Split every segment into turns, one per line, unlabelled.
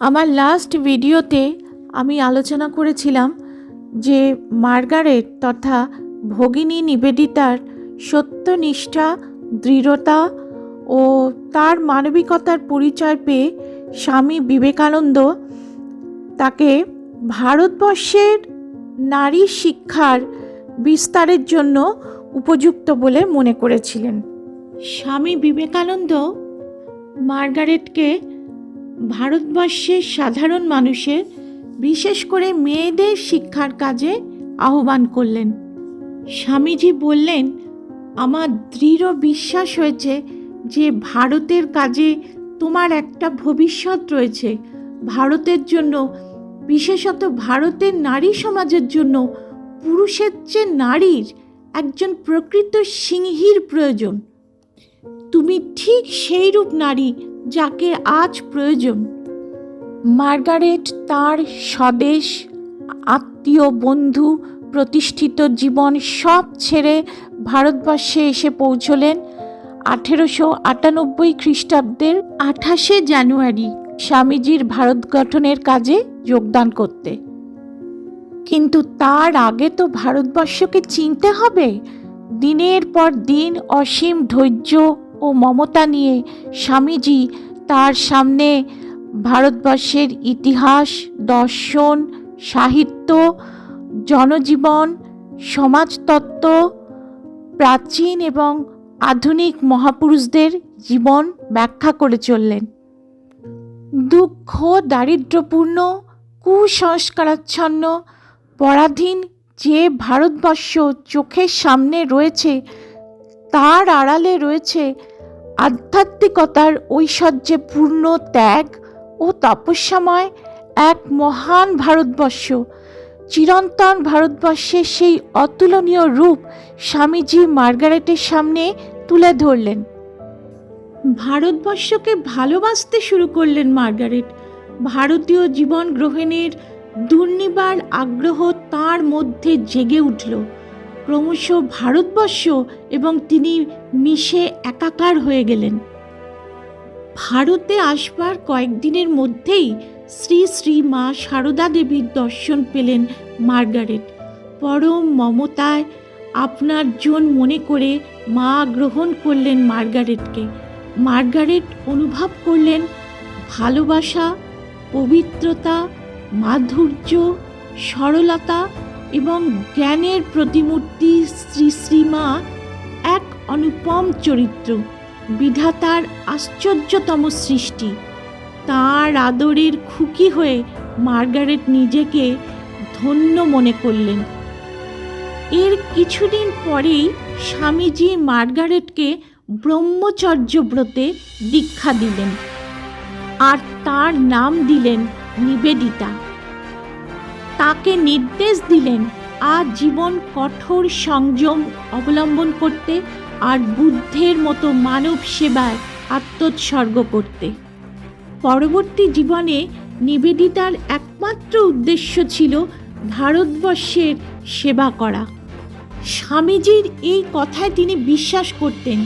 আমার লাস্ট ভিডিওতে আমি আলোচনা করেছিলাম যে মার্গারেট তথা ভগিনী নিবেদিতার সত্যনিষ্ঠা, দৃঢ়তা ও তার মানবিকতার পরিচয় পেয়ে স্বামী বিবেকানন্দ তাকে ভারতবর্ষের নারী শিক্ষার বিস্তারের জন্য উপযুক্ত বলে মনে করেছিলেন। স্বামী বিবেকানন্দ মার্গারেটকে ভারতবর্ষের সাধারণ মানুষের বিশেষ করে মেয়েদের শিক্ষার কাজে আহ্বান করলেন। স্বামীজি বললেন, আমার দৃঢ় বিশ্বাস হয়েছে যে ভারতের কাজে তোমার একটা ভবিষ্যৎ রয়েছে। ভারতের জন্য, বিশেষত ভারতের নারী সমাজের জন্য পুরুষের চেয়ে নারীর একজন প্রকৃত সিংহীর প্রয়োজন। তুমি ঠিক সেইরূপ নারী যাকে আজ প্রয়োজন। মার্গারেট তার স্বদেশ, আত্মীয় বন্ধু, প্রতিষ্ঠিত জীবন সব ছেড়ে ভারতবর্ষে এসে পৌঁছলেন আঠেরোশো আটানব্বই খ্রিস্টাব্দের আঠাশে জানুয়ারি স্বামীজির ভারত গঠনের কাজে যোগদান করতে। কিন্তু তার আগে তো ভারতবর্ষকে চিনতে হবে। দিনের পর দিন অসীম ধৈর্য ও মমতা নিয়ে স্বামীজি তার সামনে ভারতবর্ষের ইতিহাস, দর্শন, সাহিত্য, জনজীবন, সমাজতত্ত্ব, প্রাচীন এবং আধুনিক মহাপুরুষদের জীবন ব্যাখ্যা করে চললেন। দুঃখ দারিদ্রপূর্ণ কুসংস্কারাচ্ছন্ন, পরাধীন যে ভারতবর্ষ চোখের সামনে রয়েছে তার আড়ালে রয়েছে আধ্যাত্মিকতার ঐশ্বর্যে পূর্ণ ত্যাগ ও তপস্যাময় এক মহান ভারতবর্ষ। চিরন্তন ভারতবর্ষের সেই অতুলনীয় রূপ স্বামীজি মার্গারেটের সামনে তুলে ধরলেন। ভারতবর্ষকে ভালোবাসতে শুরু করলেন মার্গারেট। ভারতীয় জীবন গ্রহণের দুর্নিবার আগ্রহ তার মধ্যে জেগে উঠল। ক্রমশ ভারতবর্ষ এবং তিনি মিশে একাকার হয়ে গেলেন। ভারতে আসবার কয়েকদিনের মধ্যেই শ্রী শ্রী মা সারদা দেবীর দর্শন পেলেন মার্গারেট। পরম মমতায় আপনার জন মনে করে মা গ্রহণ করলেন মার্গারেটকে। মার্গারেট অনুভব করলেন ভালোবাসা, পবিত্রতা, মাধুর্য, সরলতা এবং জ্ঞানের প্রতিমূর্তি শ্রী শ্রীমা এক অনুপম চরিত্র, বিধাতার আশ্চর্যতম সৃষ্টি। তার আদরের খুকি হয়ে মার্গারেট নিজেকে ধন্য মনে করলেন। এর কিছুদিন পরেই স্বামীজি মার্গারেটকে ব্রহ্মচর্য ব্রতে দীক্ষা দিলেন। আর তার নাম দিলেন নিবেদিতা। তাকে নির্দেশ দিলেন, আজ জীবন কঠোর সংযম অবলম্বন করতে আর বুদ্ধের মতো মানব সেবায় আত্মোৎসর্গ করতে। পরবর্তী জীবনে নিবেদিতার একমাত্র উদ্দেশ্য ছিল ভারতবর্ষের সেবা করা। স্বামীজির এই কথায় তিনি বিশ্বাস করতেন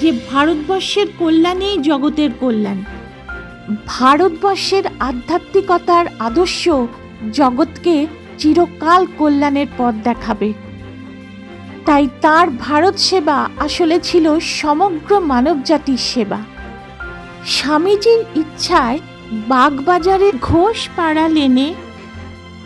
যে ভারতবর্ষের কল্যাণেই জগতের কল্যাণ। ভারতবর্ষের আধ্যাত্মিকতার আদর্শ জগৎকে চিরকাল কল্যাণের পথ দেখাবে। তাই তার ভারত সেবা আসলে ছিল সমগ্র মানবজাতির সেবা। স্বামীজির ইচ্ছায় বাগবাজারের ঘোষ পাড়া লেনে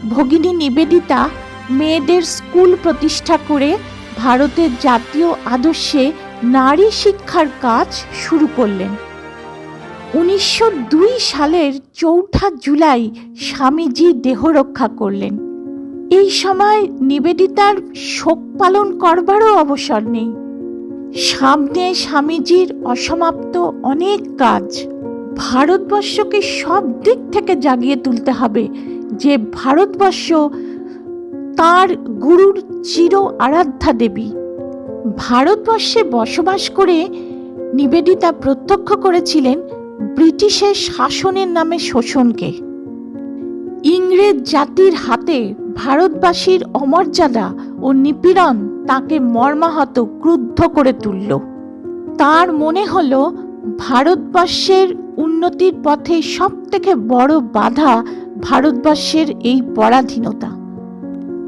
ভগিনী নিবেদিতা মেয়েদের স্কুল প্রতিষ্ঠা করে ভারতের জাতীয় আদর্শে নারী শিক্ষার কাজ শুরু করলেন। উনিশশো দুই সালের চৌঠা জুলাই স্বামীজি দেহ রক্ষা করলেন। এই সময় নিবেদিতার শোক পালন করবারও অবসর নেই। সামনে স্বামীজির অসমাপ্ত অনেক কাজ। ভারতবর্ষকে সব দিক থেকে জাগিয়ে তুলতে হবে যে ভারতবর্ষ তার গুরুর চির আরাধ্যা দেবী। ভারতবর্ষে বসবাস করে নিবেদিতা প্রত্যক্ষ করেছিলেন ব্রিটিশের শাসনের নামে শোষণকে। ইংরেজ জাতির হাতে ভারতবাসীর অমর্যাদা ও নিপীড়ন তাকে মর্মাহত ক্রুদ্ধ করে তুলল। তার মনে হলো, ভারতবর্ষের উন্নতির পথে সব থেকে বড় বাধা ভারতবর্ষের এই পরাধীনতা।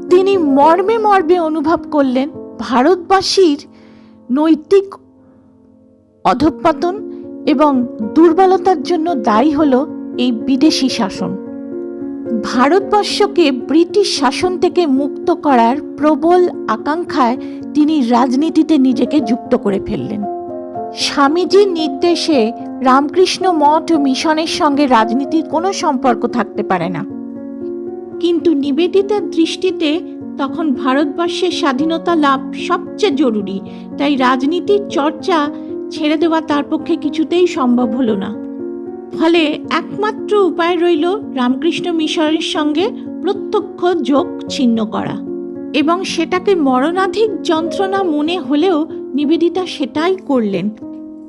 তিনি মর্মে মর্মে অনুভব করলেন, ভারতবাসীর নৈতিক অধঃপতন এবং দুর্বলতার জন্য দায়ী হল এই বিদেশি শাসন। ভারতবর্ষকে ব্রিটিশ শাসন থেকে মুক্ত করার প্রবল আকাঙ্ক্ষায় তিনি রাজনীতিতে নিজেকে যুক্ত করে ফেললেন। স্বামীজির নির্দেশে রামকৃষ্ণ মঠ ও মিশনের সঙ্গে রাজনীতির কোনো সম্পর্ক থাকতে পারে না। কিন্তু নিবেদিতার দৃষ্টিতে তখন ভারতবর্ষের স্বাধীনতা লাভ সবচেয়ে জরুরি, তাই রাজনীতির চর্চা ছেড়ে দেওয়া তার পক্ষে কিছুতেই সম্ভব হলো না। ফলে একমাত্র উপায় রইল রামকৃষ্ণ মিশনের সঙ্গে প্রত্যক্ষ যোগ ছিন্ন করা এবং সেটাকে মরণাধিক যন্ত্রণা মনে হলেও নিবেদিতা সেটাই করলেন।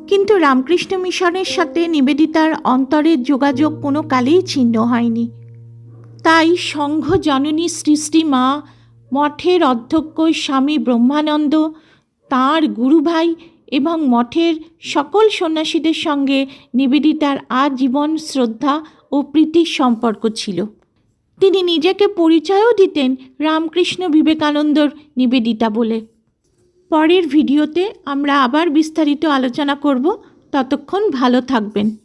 কিন্তু রামকৃষ্ণ মিশনের সাথে নিবেদিতার অন্তরের যোগাযোগ কোনো কালেই ছিন্ন হয়নি। তাই সংঘ জননী সৃষ্টি মা, মঠের অধ্যক্ষ স্বামী ব্রহ্মানন্দ, তাঁর গুরুভাই এবং মঠের সকল সন্ন্যাসীদের সঙ্গে নিবেদিতার আজীবন শ্রদ্ধা ও প্রীতির সম্পর্ক ছিল। তিনি নিজেকে পরিচয়ও দিতেন রামকৃষ্ণ বিবেকানন্দর নিবেদিতা বলে। পরের ভিডিওতে আমরা আবার বিস্তারিত আলোচনা করব। ততক্ষণ ভালো থাকবেন।